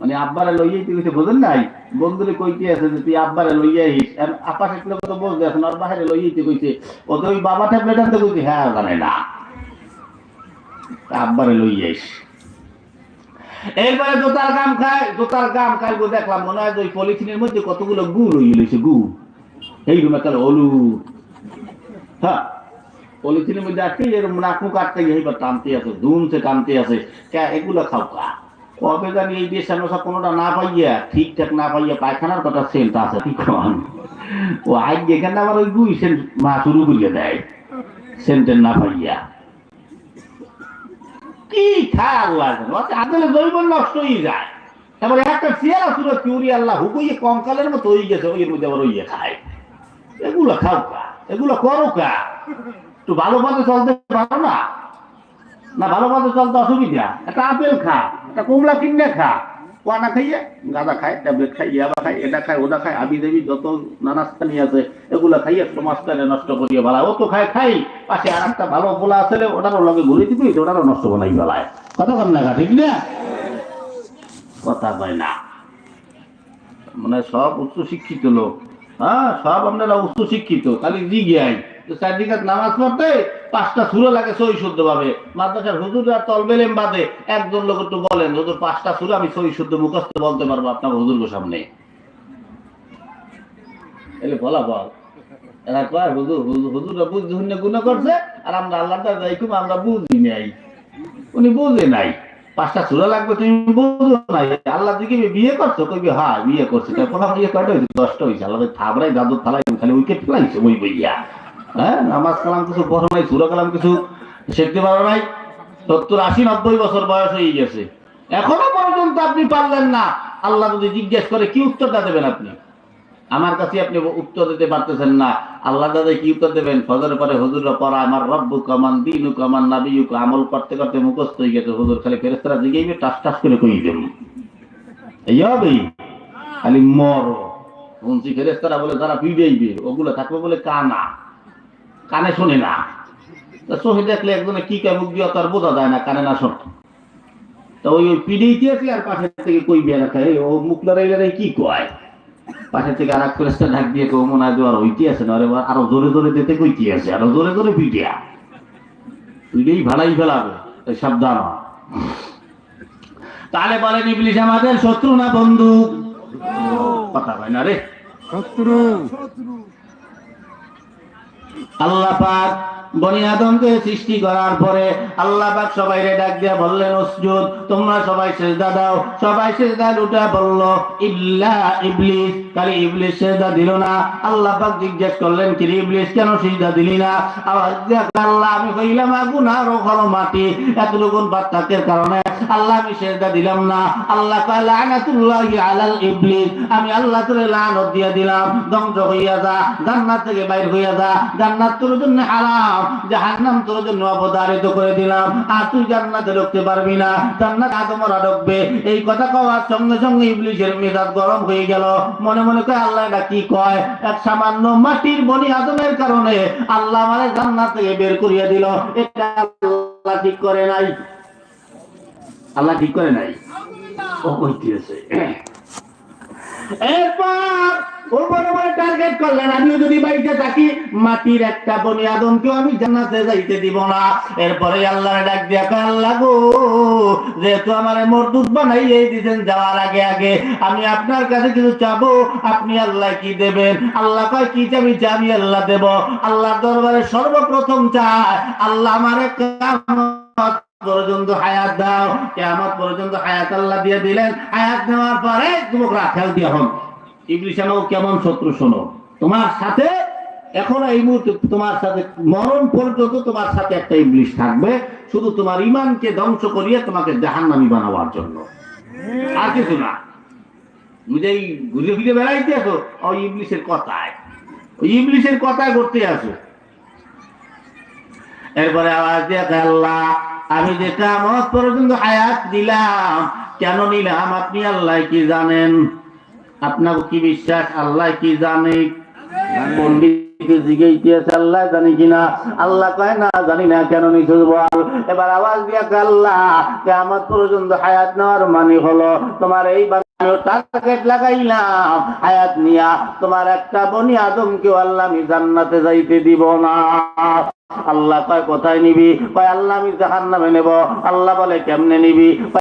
মানে আব্বারে লইয়াই তুই কিছু বোঝেন নাই? বন্ধুরে কইতে আছে যে তুই আব্বারে লইয়া হিস আর আপাশের লোক তো বলতে আছে আর বাহিরে লইয়াই তুই কইছে ও তো ওই বাবা ট্যাবলেট আনতে কইছে? হ্যাঁ জানে না। আব্বারে লইয়াইস এরপরে জোতার গাম খায়, জোতার গাম খায় দেখলাম, মনে হয় ওই পলিথিনের মধ্যে কতগুলো গু রয়ে লইছে গু। এই রুমে কাল হলু হ্যাঁ পলিথিনের মধ্যে আটকে এরকম নাক মুখ আটকে এইবার টানতে আছে ধুমছে টানতে আছে। এগুলো খাও কা? কবে এই দেশ নশা কোনোটা না পাইয়া, ঠিকঠাক না পাইয়া পায়খানার কথা সেন্ট আছে, কি ও আজ যেখানে আবার ওই গুই সেন্ট মা শুরু করিয়ে দেয়, সেন্টের না পাইয়া। কি আল্লাহ জানে। ওতে নষ্ট হয়ে যায়। এবার একটা চেয়ারা সুরা কিউরি আল্লাহ হুকুইয়ে কঙ্কালের মতো হয়ে গেছে, ওই মধ্যে আবার ওইয়ে খায়। এগুলো খাও কা, এগুলো করো কা। একটু ভালো পথে চলতে পারো না? না ভালো পথে চলতে অসুবিধা। একটা আপেল খা, একটা কমলা কিনে খা। কোয়ানা খাইয়ে, গাঁদা খায়, ট্যাবলেট খাই ইয়াবা খায়, এটা খায়, ওটা খায়, আবি দেবী, যত নানা স্থানী আছে, এগুলো খাইয়ে সমাজটারে নষ্ট করিয়ে বেলায় ও তো খায়, খাই। পাশে আর একটা ভালো পোলা আসলে ওটারও লগে ঘুরে দিবি, ওটারও নষ্ট বানাই বেলায় কথা কম না ঠিক না? কথা কয় না। মানে সব উচ্চ শিক্ষিত লোক। হ্যাঁ সব আপনারা উচ্চ শিক্ষিত খালি জিজ্ঞাই তো নামাজ পড়তে পাঁচটা সুরে লাগে সই শুদ্ধ ভাবে মাদ্রাসার তলবেলেম বাদে একজন লোক একটু বলেন, হুজুর, পাঁচটা সুরে আমি সই শুদ্ধ মুখস্থ বলতে পারব আপনার সামনে? এলে এরা কয়, হুজুর বুঝি করছে, আর আমরা আল্লাহ আমরা বুঝি নাই। উনি বুঝে নাই। পাঁচটা সুরা লাগবে, তুমি বুঝো নাই। আল্লাহ দিকে বিয়ে করছ, কইবি হ্যাঁ বিয়ে করছি। তার প্রথম বিয়ে কয়টা হয়েছে দশটা হয়েছে আল্লাহ থাবড়াই দাদু থালাই খালি উইকেট ফেলাইছে ওই বইয়া। হ্যাঁ? নামাজ কালাম কিছু পড়ো নাই সুরা কালাম কিছু শিখতে পারো নাই? সত্তর আশি নব্বই বছর বয়স হয়ে গেছে। এখনও পর্যন্ত আপনি পারলেন না। আল্লাহ যদি জিজ্ঞেস করে, কি উত্তরটা দেবেন আপনি? আমার কাছে আপনি উত্তর দিতে পারতেছেন না। আল্লাহ দাদা কি উত্তর দেবেন? ফজর পরে হুজুররা পড়া আমার রব্বু কমান দিনু কমান নাবিয়ু আমল করতে করতে মুখস্থ হয়ে গেছে। হুজুর খালি ফেরেস্তারা জিগাইবে, টাস টাস করে কই দেব। এই খালি মর। শুনছি ফেরেস্তারা বলে, যারা বিড়াইবে ওগুলো থাকবে বলে কানা। কানে শোনে না। তা চোখে দেখলে একজনে কি কে মুখ দিয়ে তার বোঝা যায় না কানে না শোন। তা ওই ওই পিড়েইতে আছে আর পাশের থেকে কই বিয়া রাখা ও মুখ লড়াই লড়াই কি কয়? পাশে থেকে আর এক প্রেসটা ঢাক দিয়ে কেউ মনে হয় আর ওইটি আছে না আরে আরও জোরে জোরে দিতে কইটি আছে আরও জোরে জোরে পিটিয়া পিটেই ভালাই ফেলাবে সাবধান। তাহলে বলেন ইবলিশ আমাদের শত্রু না বন্ধু কথা হয় না রে। শত্রু। আল্লাহ পাক বনি আদমকে সৃষ্টি করার পরে আল্লাহ পাক সবাই রে ডাক দিয়া বললেন অসজুদ তোমরা সবাই সেজদা দাও। সবাই সেজদা লুটা বলল, ইল্লা ইবলিস। খালি ইবলিস সেজদা দিল না। আল্লাহ পাক জিজ্ঞেস করলেন কি ইবলিস, কেন সেজদা দিলি না? আওয়াজ দিয়া আল্লাহ, আমি কইলাম আগুন আর ওখানো মাটি। এতটুকুন পার্থক্যের কারণে আল্লাহ আমি সেজদা দিলাম না। আল্লাহ কয়, লানাতুল্লাহি আলাল ইবলিস। আমি আল্লাহ তোরে লানত দিয়া দিলাম। ধ্বংস হইয়া যা, জান্নাত থেকে বাইর হইয়া যা। জান্নাত তোর জন্য হারাম, জাহান্নাম তোর জন্য অবধারিত করে দিলাম। আর তুই জান্নাতে ঢুকতে পারবি না। জান্নাত আদমরা ঢুকবে। এই কথা কওয়ার সঙ্গে সঙ্গে ইবলিশের মেজাজ গরম হয়ে গেল। মনে মনে কয়, আল্লাহ এটা কি কয়? এক সামান্য মাটির বনি আদমের কারণে আল্লাহ মানে জান্নাত থেকে বের করিয়া দিল। এটা আল্লাহ ঠিক করে নাই। আল্লাহ ঠিক করে নাই। ও এরপর টার্গেট করলেন, আমিও যদি বাড়িতে থাকি, মাটির একটা বনি আদমকেও আমি যাইতে দিব না। এরপরে ডাক যেহেতু আমার যাওয়ার আগে আগে, আমি আপনার কাছে কিছু চাবো, আপনি আল্লাহ কি দেবেন? আল্লাহ কয়, কি চাবি চাবি আল্লাহ দেব। আল্লাহ দরবারে সর্বপ্রথম চায় আল্লাহ আমার পর্যন্ত হায়াত দাও। কেমন পর্যন্ত হায়াত আল্লাহ দিয়ে দিলেন। হায়াত পরে যুবক রাখাল দিয়ে হন। কেমন শত্রু শোনো? তোমার সাথে এখন এই মুহূর্তে তোমার সাথে মরণ পর্যন্ত তোমার সাথে একটা ইবলিশ থাকবে। শুধু তোমার ইমানকে ধ্বংস করিয়ে তোমাকে জাহান্নামি বানাবার জন্য। আর কিছু না। বুঝেই ঘুরে ফিরে বেড়াইতে আসো ওই ইবলিশের কথায়। ওই ইবলিশের কথায় করতে আসো এরপরে আওয়াজ দিয়ে আল্লাহ আমি যেটা আমার পর্যন্ত হায়াত দিলাম কেন নিলাম আপনি আল্লাহ কি জানেন? আপনার কি বিশ্বাস? আল্লাহ কি জানে? আল্লাহ জানি কিনা? আল্লাহ কয় না জানি না কেন বল? এবার আওয়াজ দিয়া আল্লাহ কেমন পর্যন্ত হায়াত নেওয়ার মানে হলো তোমার এই টার্গেট লাগাইলাম। হায়াত নিয়া তোমার একটা বনি আদমকেও আল্লাহ আমি জান্নাতে যাইতে দিব না। আল্লাহ কয় কোথায় নিবি? কয় আল্লাহ আমি জাহান্নামে নেব। আল্লাহ বলে কেমনে নিবি?